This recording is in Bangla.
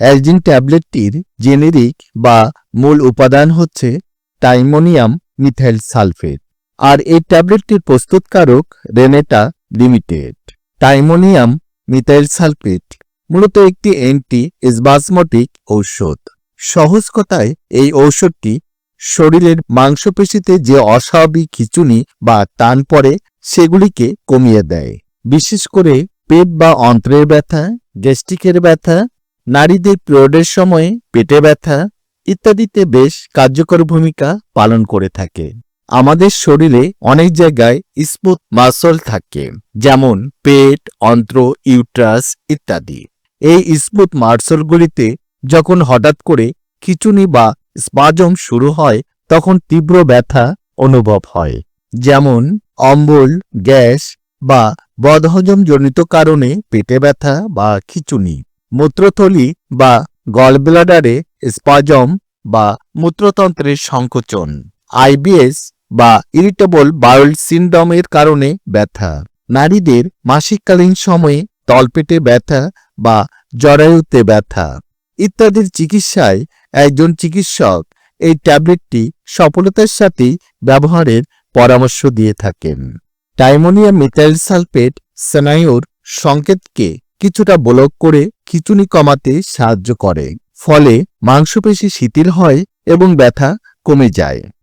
অ্যালজিন ট্যাবলেটটির জেনেরিক বা মূল উপাদান হচ্ছে টাইমোনিয়াম মিথাইল সালফেট। আর এই ট্যাবলেটটির প্রস্তুতকারক Renata limited. Timonium methyl sulphate মূলত একটি অ্যান্টি স্বাসমটিক ঔষধ। সহজ কথায়, এই ঔষধটি শরীরের মাংসপেশিতে যে অস্বাভাবিক খিচুনি বা টান পড়ে, সেগুলিকে কমিয়ে দেয়। বিশেষ করে পেট বা অন্ত্রের ব্যথা, গ্যাস্ট্রিকের ব্যথা নারীদের পিরিয়ডের সময়ে পেটে ব্যথা ইত্যাদিতে বেশ কার্যকর ভূমিকা পালন করে থাকে। আমাদের শরীরে অনেক জায়গায় স্মুথ মাসল থাকে, যেমন পেট, অন্ত্র, ইউট্রাস ইত্যাদি। এই স্মুথ মাসলগুলিতে যখন হঠাৎ করে খিচুনি বা স্পাজম শুরু হয়, তখন তীব্র ব্যথা অনুভব হয়। যেমন অম্বল, গ্যাস বা বদহজমজনিত কারণে পেটে ব্যথা বা খিচুনি। মূত্রথলি বা গলব্লাডারে স্পাজম বা মূত্রতন্ত্রের সংকোচন, আইবিএস বা ইরিটেবল বাউল সিন্ড্রোমের কারণে ব্যথা। নারীদের মাসিককালীন সময়ে তলপেটে ব্যথা বা জরায়ুতে ব্যথা ইত্যাদির চিকিৎসায় একজন চিকিৎসক এই ট্যাবলেটটি সফলতার সাথে ব্যবহারের পরামর্শ দিয়ে থাকেন। টাইমোনিয়াম মিথাইল সালফেট স্নায়ুর সংকেতকে কিছুটা ব্লক করে খিচুনি কমাতে সাহায্য করে। ফলে মাংসপেশি শিথিল হয় এবং ব্যথা কমে যায়।